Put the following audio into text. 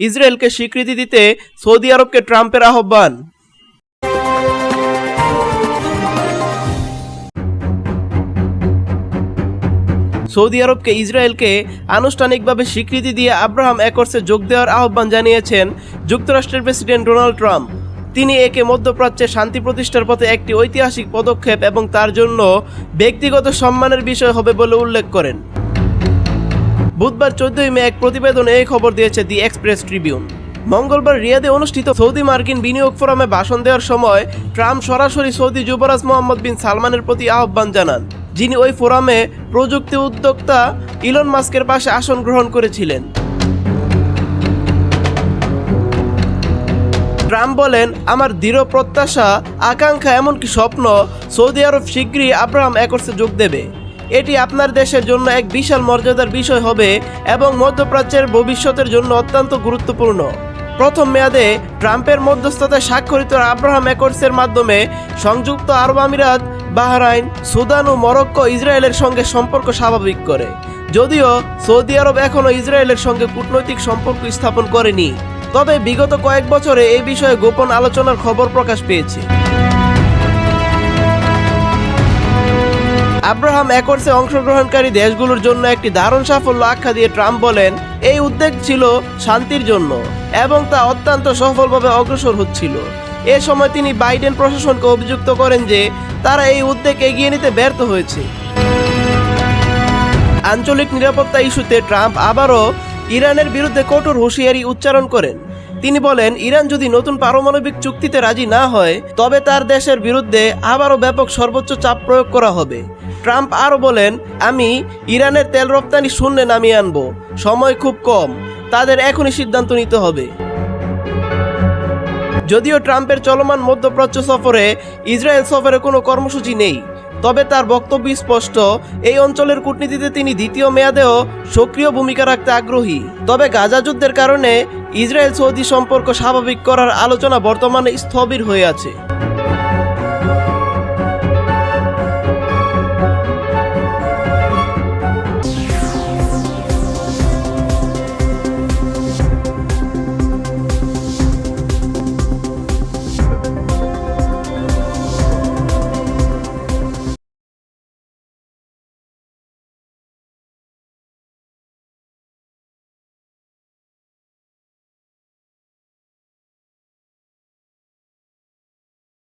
ইসরায়েলকে স্বীকৃতি দিতে সৌদি আরবকে ট্রাম্পের আহ্বান। সৌদি আরবকে ইসরায়েলকে আনুষ্ঠানিকভাবে স্বীকৃতি দিয়ে আব্রাহাম একর্সে যোগ দেওয়ার আহ্বান জানিয়েছেন যুক্তরাষ্ট্রের প্রেসিডেন্ট ডোনাল্ড ট্রাম্প। তিনি একে মধ্যপ্রাচ্যে শান্তি প্রতিষ্ঠার পথে একটি ঐতিহাসিক পদক্ষেপ এবং তার জন্য ব্যক্তিগত সম্মানের বিষয় হবে বলে উল্লেখ করেন। বুধবার চোদ্দই মে এক প্রতিবেদনে এই খবর দিয়েছে দি এক্সপ্রেস ট্রিবিউন। মঙ্গলবার রিয়াদে অনুষ্ঠিত সৌদি মার্কিন বিনিয়োগ ফোরামে ভাষণ দেওয়ার সময় ট্রাম্প সরাসরি সৌদি যুবরাজ মোহাম্মদ বিন সালমানের প্রতি আহ্বান জানান, যিনি ওই ফোরামে প্রযুক্তি উদ্যোক্তা ইলন মাস্কের পাশে আসন গ্রহণ করেছিলেন। ট্রাম্প বলেন, আমার দৃঢ় প্রত্যাশা, আকাঙ্ক্ষা, এমনকি স্বপ্ন সৌদি আরব শীঘ্রই আব্রাহাম একর্সে যোগ দেবে। এটি আপনার দেশের জন্য এক বিশাল মর্যাদার বিষয় হবে এবং মধ্যপ্রাচ্যের ভবিষ্যতের জন্য অত্যন্ত গুরুত্বপূর্ণ। প্রথম মেয়াদে ট্রাম্পের মধ্যস্থতায় স্বাক্ষরিত আব্রাহাম একর্সের মাধ্যমে সংযুক্ত আরব আমিরাত, বাহরাইন, সুদান ও মরক্কো ইসরায়েলের সঙ্গে সম্পর্ক স্বাভাবিক করে। যদিও সৌদি আরব এখনও ইসরায়েলের সঙ্গে কূটনৈতিক সম্পর্ক স্থাপন করেনি। তবে বিগত কয়েক বছরে এই বিষয়ে গোপন আলোচনার খবর প্রকাশ পেয়েছে। আব্রাহাম একর্সে অংশগ্রহণকারী দেশগুলোর জন্য একটি দারুণ সাফল্য আখ্যা দিয়ে ট্রাম্প বলেন, এই উদ্যোগ ছিল শান্তির জন্য এবং তা অত্যন্ত সফলভাবে অগ্রসর হচ্ছিল। এ সময় তিনি বাইডেন প্রশাসনকে অভিযুক্ত করেন যে, তারা এই উদ্যোগ এগিয়ে নিতে ব্যর্থ হয়েছে। আঞ্চলিক নিরাপত্তা ইস্যুতে ট্রাম্প আবারও ইরানের বিরুদ্ধে কঠোর হুঁশিয়ারি উচ্চারণ করেন। তিনি বলেন, ইরান যদি নতুন পারমাণবিক চুক্তিতে রাজি না হয়, তবে তার দেশের বিরুদ্ধে আবারও ব্যাপক সর্বোচ্চ চাপ প্রয়োগ করা হবে। ট্রাম্প আরও বলেন, আমি ইরানের তেল রপ্তানি শূন্যে নামিয়ে আনব। সময় খুব কম। তাদের এখনই সিদ্ধান্ত নিতে হবে। যদিও ট্রাম্পের চলমান মধ্যপ্রাচ্য সফরে ইসরায়েল সফরে কোনো কর্মসূচি নেই, তবে তার বক্তব্য স্পষ্ট, এই অঞ্চলের কূটনীতিতে তিনি দ্বিতীয় মেয়াদেও সক্রিয় ভূমিকা রাখতে আগ্রহী। তবে গাজা যুদ্ধের কারণে ইসরায়েল সৌদি সম্পর্ক স্বাভাবিক করার আলোচনা বর্তমানে স্থবির হয়ে আছে।